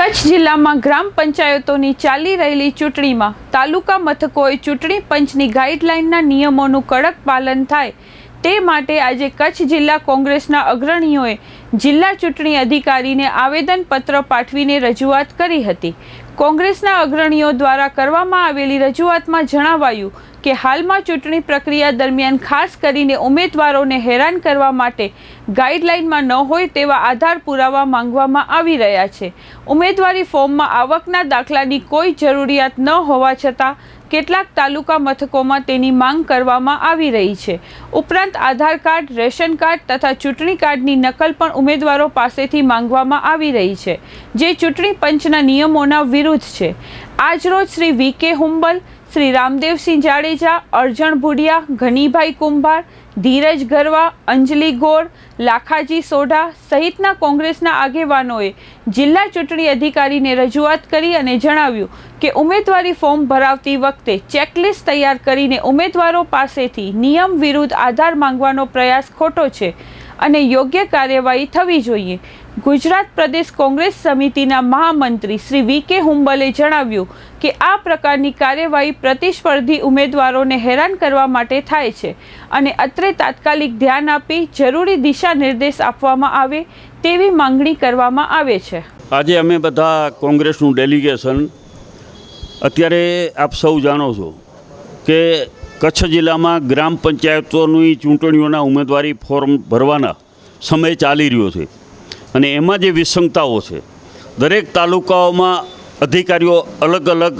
કચ્છ જિલ્લામાં ગ્રામ પંચાયતોની ચાલી રહેલી ચૂંટણીમાં તાલુકા મથકોએ ચૂંટણી પંચની ગાઈડલાઇનના નિયમોનું કડક પાલન થાય તે માટે આજે કચ્છ જિલ્લા કોંગ્રેસના અગ્રણીઓએ જિલ્લા ચૂંટણી અધિકારીને આવેદનપત્ર પાઠવીને રજૂઆત કરી હતી. કોંગ્રેસના અગ્રણીઓ દ્વારા કરવામાં આવેલી રજૂઆતમાં જણાવાયું કે હાલમાં ચૂંટણી પ્રક્રિયા દરમિયાન ખાસ કરીને ઉમેદવારોને હેરાન કરવા માટે ગાઈડલાઈનમાં ન હોય તેવા આધાર પુરાવા માંગવામાં આવી રહ્યા છે. ઉમેદવારી ફોર્મમાં આવકના દાખલાની કોઈ જરૂરિયાત ન હોવા છતાં કેટલાક તાલુકા મથકોમાં તેની માંગ કરવામાં આવી રહી છે. ઉપરાંત આધાર કાર્ડ, રેશન કાર્ડ તથા ચૂંટણી કાર્ડની નકલ પણ ઉમેદવારો પાસેથી માંગવામાં આવી રહી છે, જે ચૂંટણી પંચના નિયમોના વિરુદ્ધ છે. આજરોજ શ્રી વી કે હુંબલ, શ્રી રામદેવસિંહ જાડેજા, અર્જણ ભુડિયા, ઘનીભાઈ કુંભાર ધીરજ ગરવા, અંજલિ ગોર, લાખાજી સોઢા સહિતના કોંગ્રેસના આગેવાનોએ જિલ્લા ચૂંટણી અધિકારીને રજૂઆત કરી અને જણાવ્યું કે ઉમેદવારી ફોર્મ ભરાવતી વખતે ચેકલિસ્ટ તૈયાર કરીને ઉમેદવારો પાસેથી નિયમ વિરુદ્ધ આધાર માંગવાનો પ્રયાસ ખોટો છે અને યોગ્ય કાર્યવાહી થવી જોઈએ. ગુજરાત પ્રદેશ કોંગ્રેસ સમિતિના મહામંત્રી શ્રી વી કે હુંબલે જણાવ્યું કે આ પ્રકારની કાર્યવાહી પ્રતિસ્પર્ધી ઉમેદવારોને હેરાન કરવા માટે થાય છે અને અત્રે તાત્કાલિક ધ્યાન આપી જરૂરી દિશા નિર્દેશ આપવામાં આવે તેવી માંગણી કરવામાં આવે છે. આજે અમે બધા કોંગ્રેસનું ડેલિગેશન અત્યારે આપ સૌ જાણો છો કે કચ્છ જિલ્લામાં ગ્રામ પંચાયતોની ચૂંટણીઓના ઉમેદવારી ફોર્મ ભરવાના સમય ચાલી રહ્યો છે. અને એમાં જે વિસંગતાઓ છે, દરેક તાલુકાઓમાં અધિકારીઓ અલગ અલગ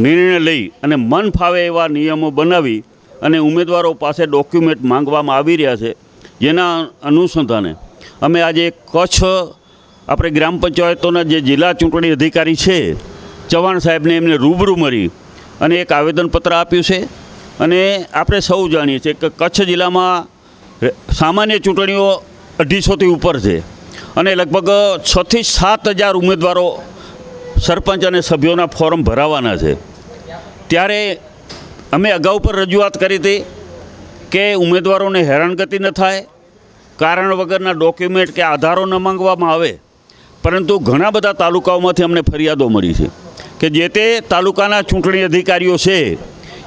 નિર્ણય લઈ અને મન ફાવે એવા નિયમો બનાવી અને ઉમેદવારો પાસે ડોક્યુમેન્ટ માંગવામાં આવી રહ્યા છે, જેના અનુસંધાને અમે આજે કચ્છ આપણે ગ્રામ પંચાયતોના જે જિલ્લા ચૂંટણી અધિકારી છે, ચવાણ સાહેબને એમને રૂબરૂ મળી અને એક આવેદનપત્ર આપ્યું છે. અને આપણે સૌ જાણીએ છીએ કે કચ્છ જિલ્લામાં સામાન્ય ચૂંટણીઓ અઢીસોથી ઉપર છે. અને લગભગ છથી સાત હજાર ઉમેદવારો સરપંચ અને સભ્યોના ફોર્મ ભરાવાના છે. ત્યારે અમે અગાઉ પર રજૂઆત કરી હતી કે ઉમેદવારોને હેરાનગતિ ન થાય, કારણ વગરના ડોક્યુમેન્ટ કે આધારો ન માંગવામાં આવે, પરંતુ ઘણા બધા તાલુકાઓમાંથી અમને ફરિયાદો મળી છે કે જે તે તાલુકાના ચૂંટણી અધિકારીઓ છે,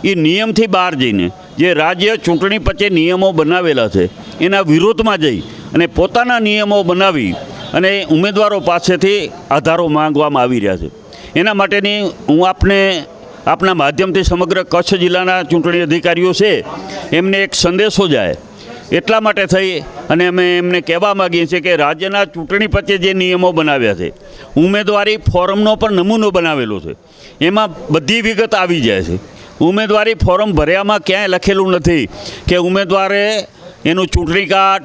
એ નિયમથી બહાર જઈને જે રાજ્ય ચૂંટણી પંચે નિયમો બનાવેલા છે, એના વિરોધમાં જઈ અને પોતાના નિયમો બનાવી અને ઉમેદવારો પાસેથી આધારો માંગવામાં આવી રહ્યા છે. એના માટેની હું આપને, આપના માધ્યમથી સમગ્ર કચ્છ જિલ્લાના ચૂંટણી અધિકારીઓ છે, એમને એક સંદેશો જાય. એટલા માટે થઈ અને અમે એમને કહેવા માગીએ છીએ કે રાજ્યના ચૂંટણી પંચે જે નિયમો બનાવ્યા છે, ઉમેદવારી ફોર્મનો પણ નમૂનો બનાવેલો છે. એમાં બધી વિગત આવી જાય છે. ઉમેદવારી ફોર્મ ભર્યામાં ક્યાંય લખેલું નથી કે ઉમેદવારે એનું ચૂંટણી કાર્ડ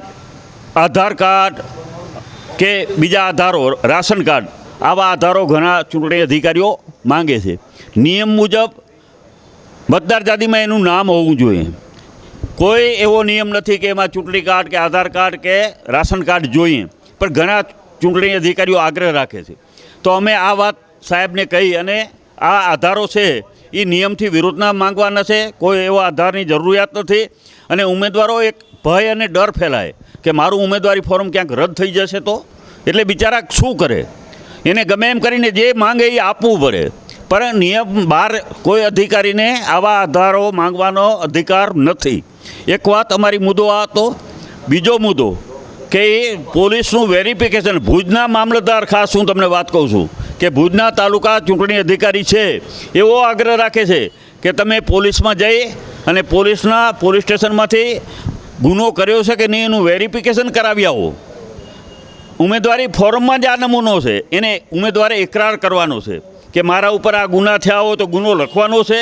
આધાર કાર્ડ કે બીજા આધારો, રાશન કાર્ડ, આવા આધારો ઘણા ચૂંટણી અધિકારીઓ માંગે છે. નિયમ મુજબ મતદાર યાદીમાં એનું નામ હોવું જોઈએ. કોઈ એવો નિયમ નથી કે એમાં ચૂંટણી કાર્ડ કે આધાર કાર્ડ કે રાશન કાર્ડ જોઈએ, પણ ઘણા ચૂંટણી અધિકારીઓ આગ્રહ રાખે છે. તો અમે આ વાત સાહેબને કહી અને આ આધારો છે એ નિયમથી વિરોધના માંગવાના છે, કોઈ એવો આધારની જરૂરિયાત નથી. અને ઉમેદવારો એક ભય અને ડર ફેલાય કે મારું ઉમેદવારી ફોર્મ ક્યાંક રદ થઈ જશે તો? એટલે બિચારા શું કરે? એને ગમે એમ કરીને જે માંગે એ આપવું પડે. પણ નિયમ બહાર કોઈ અધિકારીને આવા આધારો માંગવાનો અધિકાર નથી. એક વાત અમારી મુદ્દો આ હતો. બીજો મુદ્દો કે એ પોલીસનું વેરિફિકેશન, ભુજના મામલતદાર ખાસ હું તમને વાત કહું છું કે ભુજના તાલુકા ચૂંટણી અધિકારી છે, એવો આગ્રહ રાખે છે કે તમે પોલીસમાં જઈ અને પોલીસના પોલીસ સ્ટેશનમાંથી ગુનો કર્યો છે કે નહીં એનું વેરિફિકેશન કરાવી આવો. ઉમેદવારી ફોર્મમાં જ આ નમૂનો છે. એને ઉમેદવારે એકરાર કરવાનો છે કે મારા ઉપર આ ગુના થયા હોય તો ગુનો લખવાનો છે.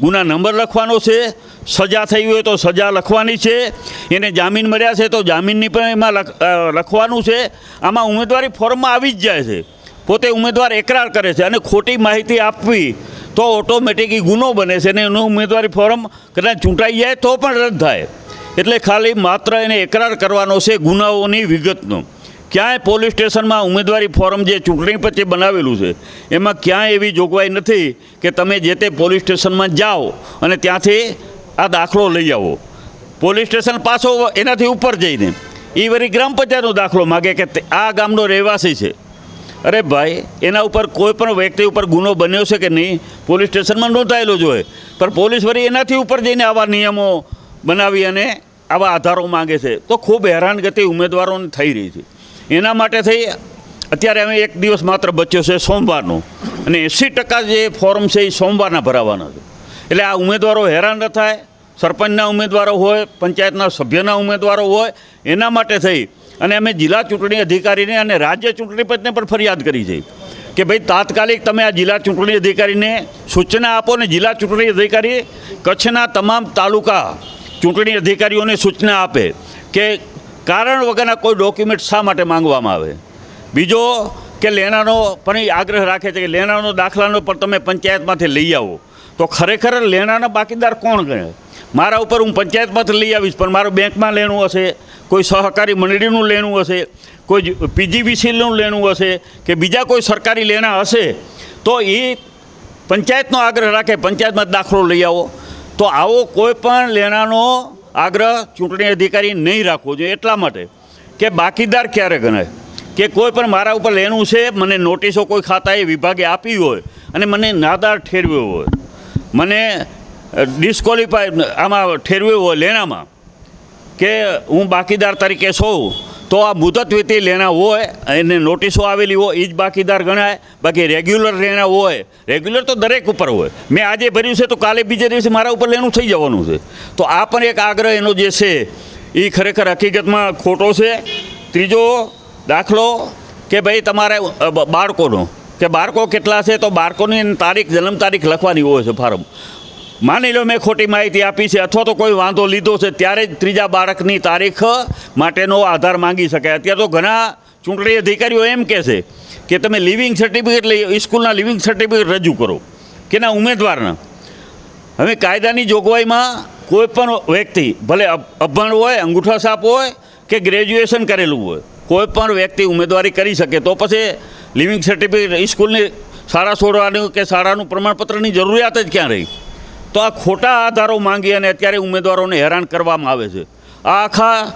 ગુના નંબર લખવાનો છે. સજા થઈ હોય તો સજા લખવાની છે. એને જામીન મળ્યા છે તો જામીનની પણ એમાં લખ લખવાનું છે. આમાં ઉમેદવારી ફોર્મમાં આવી જ જાય છે. પોતે ઉમેદવાર એકરાર કરે છે અને ખોટી માહિતી આપવી તો ઓટોમેટિક ગુનો બને છે અને એનું ઉમેદવારી ફોર્મ કદાચ ચૂંટાઈ જાય તો પણ રદ થાય. એટલે ખાલી માત્ર એને એકરાર કરવાનો છે ગુનાઓની વિગતનો. ક્યાંય પોલીસ સ્ટેશનમાં ઉમેદવારી ફોર્મ જે ચૂંટણી પછી બનાવેલું છે, એમાં ક્યાંય એવી જોગવાઈ નથી કે તમે જે તે પોલીસ સ્ટેશનમાં જાઓ અને ત્યાંથી આ દાખલો લઈ આવો. પોલીસ સ્ટેશન પાછો એનાથી ઉપર જઈને એ વળી ગ્રામ પંચાયતનો દાખલો માગે કે આ ગામનો રહેવાસી છે. અરે ભાઈ, એના ઉપર કોઈ પણ વ્યક્તિ ઉપર ગુનો બન્યો છે કે નહીં, પોલીસ સ્ટેશનમાં નોંધાયેલો જ હોય. પણ પોલીસ વળી એનાથી ઉપર જઈને આવા નિયમો બનાવી અને આવા આધારો માંગે છે, તો ખૂબ હેરાનગતિ ઉમેદવારોને થઈ રહી છે. એના માટે થઈ, અત્યારે અમે એક દિવસ માત્ર બચ્યો છે સોમવારનો, અને એંસી ટકા જે ફોર્મ છે એ સોમવારના ભરાવાના છે. એટલે આ ઉમેદવારો હેરાન ન થાય, સરપંચના ઉમેદવારો હોય, પંચાયતના સભ્યના ઉમેદવારો હોય, એના માટે થઈ. અને અમે જિલ્લા ચૂંટણી અધિકારીને અને રાજ્ય ચૂંટણી પંચને પણ ફરિયાદ કરી છે, કે ભાઈ તાત્કાલિક તમે આ જિલ્લા ચૂંટણી અધિકારીને સૂચના આપો ને જિલ્લા ચૂંટણી અધિકારી કચ્છના તમામ તાલુકા ચૂંટણી અધિકારીઓને સૂચના આપે કે કારણ વગરના કોઈ ડોક્યુમેન્ટ શા માટે માંગવામાં આવે? બીજો કે લેણાનો પણ આગ્રહ રાખે છે કે લેણાનો દાખલાનો પણ તમે પંચાયતમાંથી લઈ આવો. તો ખરેખર લેણાના બાકીદાર કોણ ગણે? મારા ઉપર હું પંચાયતમાંથી લઈ આવીશ, પણ મારું બેંકમાં લેણું હશે, કોઈ સહકારી મંડળીનું લેણું હશે, કોઈ પીજીવીસીનું લેણું હશે, કે બીજા કોઈ સરકારી લેણા હશે, તો એ પંચાયતનો આગ્રહ રાખે, પંચાયતમાં દાખલો લઈ આવો. તો આવો કોઈ પણ લેણાનો આગ્રહ ચૂંટણી અધિકારી નહીં રાખવો જોઈએ એટલા માટે કે બાકીદાર ક્યારે ગણાય? કે કોઈ પણ મારા ઉપર લેણું છે, મને નોટિસો કોઈ ખાતાએ વિભાગે આપી હોય અને મને નાદાર ઠેરવ્યો હોય, મને ડિસ્કોલિફાય આમાં ઠેરવ્યું હોય લેણામાં, કે હું બાકીદાર તરીકે છું તો આ મુદત વીતી લેના હોય, એને નોટિસો આવેલી હોય એ જ બાકીદાર ગણાય. બાકી રેગ્યુલર લેના હોય, રેગ્યુલર તો દરેક ઉપર હોય. મેં આજે ભર્યું છે, તો કાલે બીજે દિવસે મારા ઉપર લેણું થઈ જવાનું છે. તો આ પણ એક આગ્રહ એનો જે છે એ ખરેખર હકીકતમાં ખોટો છે. ત્રીજો, દાખલો કે ભાઈ તમારે બાળકોનો. કે બાળકો કેટલા છે, તો બાળકોની તારીખ, જન્મ તારીખ લખવાની હોય છે ફાર્મ. માની લો મેં ખોટી માહિતી આપી છે, અથવા તો કોઈ વાંધો લીધો છે, ત્યારે જ ત્રીજા બાળકની તારીખ માટેનો આધાર માંગી શકાય. અત્યારે તો ઘણા ચૂંટણી અધિકારીઓ એમ કહે છે કે તમે લિવિંગ સર્ટિફિકેટ લઈ સ્કૂલના લિવિંગ સર્ટિફિકેટ રજૂ કરો. કે ના ઉમેદવારના? હવે કાયદાની જોગવાઈમાં કોઈ પણ વ્યક્તિ, ભલે અભ- અભણ હોય, અંગૂઠા સાપ હોય કે ગ્રેજ્યુએશન કરેલું હોય, કોઈ પણ વ્યક્તિ ઉમેદવારી કરી શકે, તો પછી લિવિંગ સર્ટિફિકેટ સ્કૂલની શાળા છોડવાનું કે શાળાનું પ્રમાણપત્રની જરૂરિયાત જ ક્યાં રહી? તો આ ખોટા આધારો માંગી અને અત્યારે ઉમેદવારોને હેરાન કરવામાં આવે છે. આ આખા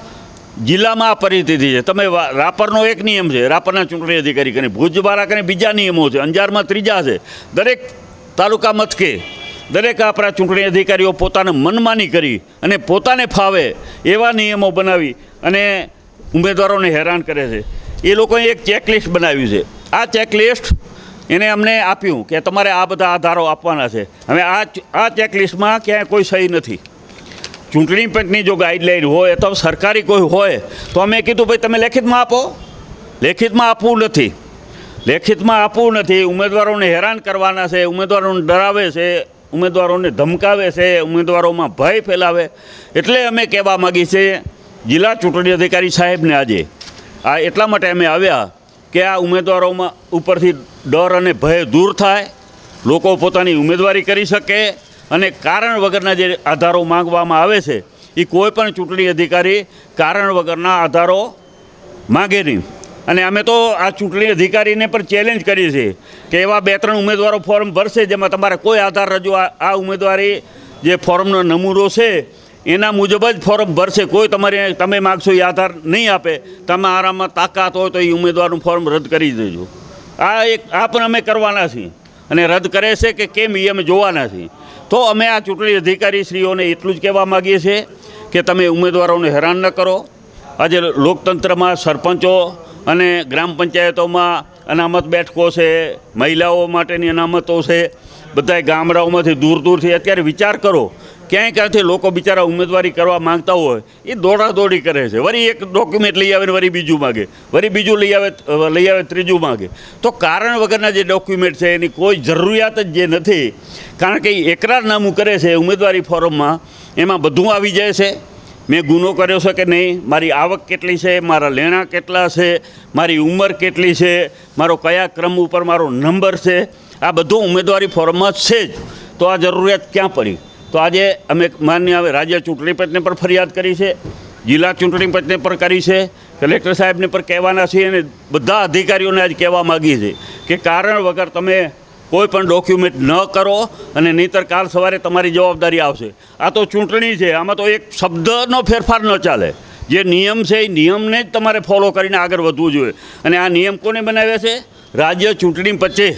જિલ્લામાં આ પરિસ્થિતિ છે. તમે રાપરનો એક નિયમ છે, રાપરના ચૂંટણી અધિકારી કરીને. ભુજ બારાકને બીજા નિયમો છે, અંજારમાં ત્રીજા છે. દરેક તાલુકા મથકે દરેક આપણા ચૂંટણી અધિકારીઓ પોતાને મનમાની કરી અને પોતાને ફાવે એવા નિયમો બનાવી અને ઉમેદવારોને હેરાન કરે છે. એ લોકોએ એક ચેકલિસ્ટ બનાવ્યું છે. આ ચેકલિસ્ટ એને અમને આપ્યું કે તમારે આ બધા આધારો આપવાના છે. હવે આ આ ચેકલિસ્ટમાં ક્યાંય કોઈ સહી નથી. ચૂંટણી પંચની જો ગાઈડલાઈન હોય, અથવા સરકારી કોઈ હોય, તો અમે કીધું, ભાઈ, તમે લેખિતમાં આપો. લેખિતમાં આપવું નથી. લેખિતમાં આપવું નથી. ઉમેદવારોને હેરાન કરવાના છે, ઉમેદવારોને ડરાવે છે, ઉમેદવારોને ધમકાવે છે, ઉમેદવારોમાં ભય ફેલાવે. એટલે અમે કહેવા માગી છે જિલ્લા ચૂંટણી અધિકારી સાહેબને આજે, આ એટલા માટે અમે આવ્યા કે આ ઉમેદવારોમાં ઉપરથી ડર અને ભય દૂર થાય, લોકો પોતાની ઉમેદવારી કરી શકે અને કારણ વગરના જે આધારો માંગવામાં આવે છે એ કોઈ પણ ચૂંટણી અધિકારી કારણ વગરના આધારો માગે નહીં. અને અમે તો આ ચૂંટણી અધિકારીને પણ ચેલેન્જ કરીએ છીએ કે એવા બે ત્રણ ઉમેદવારો ફોર્મ ભરશે જેમાં તમારે કોઈ આધાર રજૂ આ ઉમેદવારી જે ફોર્મનો નમૂનો છે એના મુજબ જ ફોર્મ ભરશે. કોઈ તમારે તમે માગશો એ આધાર નહીં આપે તમારામાં તાકાત હોય તો એ ઉમેદવારનું ફોર્મ રદ કરી દેજો. આ એક આ પણ અમે કરવાના છીએ. અને રદ કરે છે કે કેમ એ અમે જોવાના છીએ. તો અમે આ ચૂંટણી અધિકારી શ્રીઓને એટલું જ કહેવા માગીએ છીએ કે તમે ઉમેદવારોને હેરાન ન કરો. આજે લોકતંત્રમાં સરપંચો અને ગ્રામ પંચાયતોમાં અનામત બેઠકો છે, મહિલાઓ માટેની અનામતો છે, બધાય ગામડાઓમાંથી દૂર દૂરથી અત્યારે વિચાર કરો. ક્યાંય ક્યાંથી લોકો બિચારા ઉમેદવારી કરવા માંગતા હોય, એ દોડાદોડી કરે છે. વળી એક ડોક્યુમેન્ટ લઈ આવે ને વળી બીજું માગે. વળી બીજું લઈ આવે લઈ આવે, ત્રીજું માગે. તો કારણ વગરના જે ડોક્યુમેન્ટ છે, એની કોઈ જરૂરિયાત જ જે નથી. કારણ કે એ એકરારનામું કરે છે ઉમેદવારી ફોર્મમાં, એમાં બધું આવી જાય છે. મેં ગુનો કર્યો છે કે નહીં? મારી આવક કેટલી છે? મારા લેણા કેટલા છે? મારી ઉંમર કેટલી છે? મારો કયા ક્રમ ઉપર મારો નંબર છે? આ બધું ઉમેદવારી ફોર્મમાં છે જ. તો આ જરૂરિયાત ક્યાં પડી? તો આજે અમે માન્ય રાજ્ય ચૂંટણી પંચને પણ ફરિયાદ કરી છે, જિલ્લા ચૂંટણી પંચને પણ કરી છે, કલેક્ટર સાહેબને પણ કહેવાના છીએ અને બધા અધિકારીઓને આજ કહેવા માગીએ છીએ કે કારણ વગર તમે કોઈ પણ ડોક્યુમેન્ટ ન કરો અને નહીંતર કાલ સવારે તમારી જવાબદારી આવશે. આ તો ચૂંટણી છે, આમાં તો એક શબ્દનો ફેરફાર ન ચાલે. જે નિયમ છે, એ નિયમને જ તમારે ફોલો કરીને આગળ વધવું જોઈએ. અને આ નિયમ કોને બનાવ્યા છે? રાજ્ય ચૂંટણી પંચે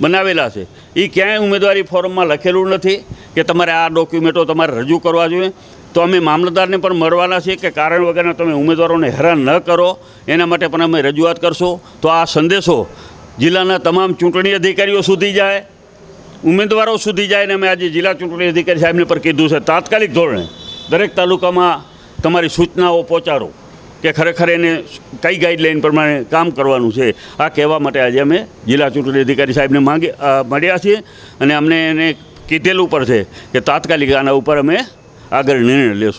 બનાવેલા છે. એ ક્યાંય ઉમેદવારી ફોર્મમાં લખેલું નથી કે તમારે આ ડોક્યુમેન્ટો તમારે રજૂ કરવા જોઈએ. તો અમે મામલતદારને પણ મળવાના છીએ કે કારણ વગરના તમે ઉમેદવારોને હેરાન ન કરો. એના માટે પણ અમે રજૂઆત કરશો. તો આ સંદેશો જિલ્લાના તમામ ચૂંટણી અધિકારીઓ સુધી જાય, ઉમેદવારો સુધી જાય ને અમે આજે જિલ્લા ચૂંટણી અધિકારી સાહેબને પર કીધું છે. તાત્કાલિક ધોરણે દરેક તાલુકામાં તમારી સૂચનાઓ પહોંચાડો. કે ખરેખર એને કઈ ગાઈડલાઇન પ્રમાણે કામ કરવાનું છે, આ કહેવા માટે આજે અમે જિલ્લા ચૂંટણી અધિકારી સાહેબને માંગે મળ્યા છીએ અને અમને એને કીધેલું પર છે કે તાત્કાલિક આના ઉપર અમે આગળ નિર્ણય લેશું.